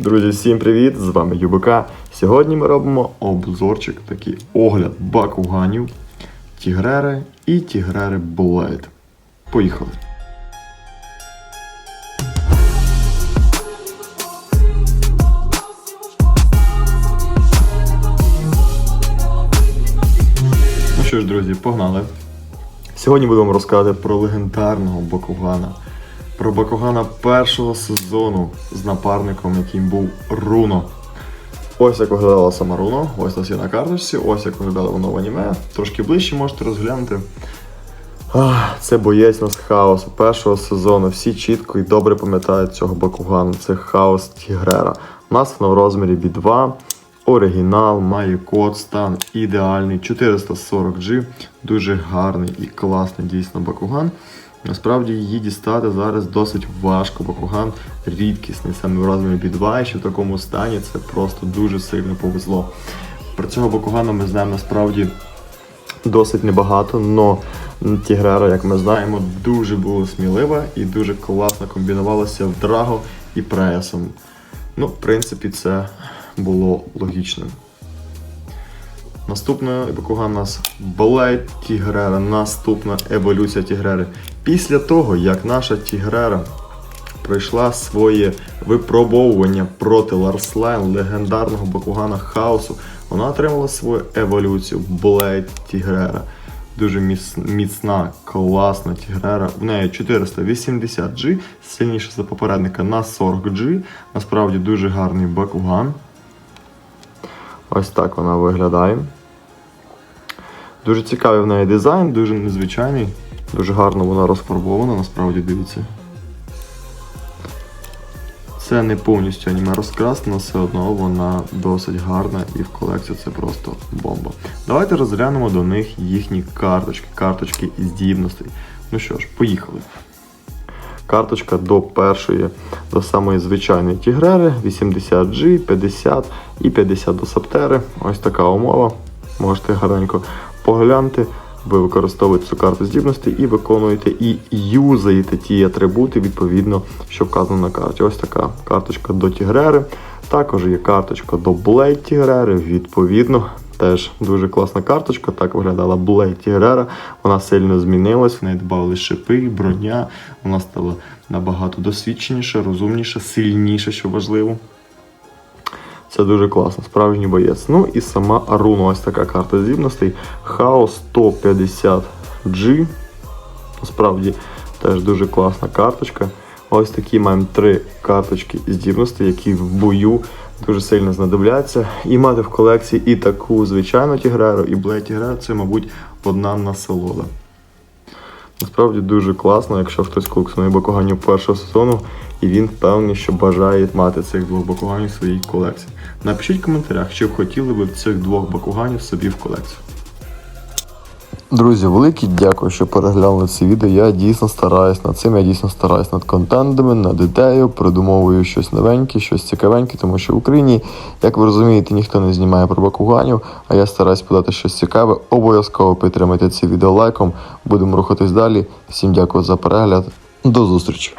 Друзі, всім привіт! З вами ЮБК. Сьогодні ми робимо обзорчик, такий огляд бакуганів, тігрери і тігрери Блейд. Поїхали! Ну що ж, друзі, погнали. Сьогодні будемо розказати про легендарного Бакугана. Про Бакугана першого сезону з напарником, яким був Руно. Ось як виглядала сама Руно, ось нас є на карточці, ось як виглядало воно в аніме. Трошки ближче можете розглянути. Це боєць нас хаосу першого сезону. Всі чітко і добре пам'ятають цього Бакугана. Це хаос Тігрера. Нас в розмірі B2. Оригінал, має код, стан ідеальний, 440G, дуже гарний і класний дійсно Бакуган. Насправді її дістати зараз досить важко. Бакуган рідкісний, саме в розмірі B2, і ще в такому стані це просто дуже сильно повезло. Про цього Бакугана ми знаємо насправді досить небагато, але Тігрера, як ми знаємо, дуже була смілива і дуже класно комбінувалася в Драго і Преясом. Ну, в принципі, це було логічним. Наступна Бакуган у нас Блейд Тігрера, наступна еволюція Тігрери. Після того, як наша Тігрера пройшла своє випробовування проти Ларслайн, легендарного Бакугана Хаосу, вона отримала свою еволюцію Блейд Тігрера. Дуже міцна, класна Тігрера. В неї 480G, сильніша за попередника на 40G. Насправді дуже гарний Бакуган. Ось так вона виглядає. Дуже цікавий в неї дизайн, дуже незвичайний, дуже гарно вона розфарбована, насправді дивіться. Це не повністю аніме розкрас, але все одно вона досить гарна і в колекцію це просто бомба. Давайте розглянемо до них їхні карточки, карточки і здібностей. Ну що ж, поїхали. Карточка до першої, до самої звичайної тігрери, 80G, 50 і 50 до саптери. Ось така умова. Можете гарненько поглянути. Ви використовуєте цю карту здібності і виконуєте і юзаєте ті атрибути, відповідно, що вказано на карті. Ось така карточка до Тігрери. Також є карточка до Блейд Тігрери, відповідно. Теж дуже класна карточка. Так виглядала Блейд Тігрера. Вона сильно змінилась, в неї додали шипи, броня. Вона стала набагато досвідченіша, розумніша, сильніша, що важливо. Це дуже класно, справжній боєць. Ну і сама Аруна, ось така карта здібностей. Хаос 150G. Насправді теж дуже класна карточка. Ось такі маємо три карточки здібностей, які в бою дуже сильно знадобляться. І мати в колекції і таку звичайну тігреру, і Тігреру це, мабуть, одна насолода. Насправді дуже класно, якщо хтось колекціонує бакуганів першого сезону, і він впевнений, що бажає мати цих двох бакуганів в своїй колекції. Напишіть в коментарях, чи б хотіли ви цих двох бакуганів собі в колекцію. Друзі, велике дякую, що переглянули це відео. Я дійсно стараюсь над цим, я дійсно стараюсь над контентами, над ідеєю, придумовую щось новеньке, щось цікавеньке, тому що в Україні, як ви розумієте, ніхто не знімає про бакуганів, а я стараюсь подати щось цікаве. Обов'язково підтримайте це відео лайком. Будемо рухатись далі. Всім дякую за перегляд. До зустрічі!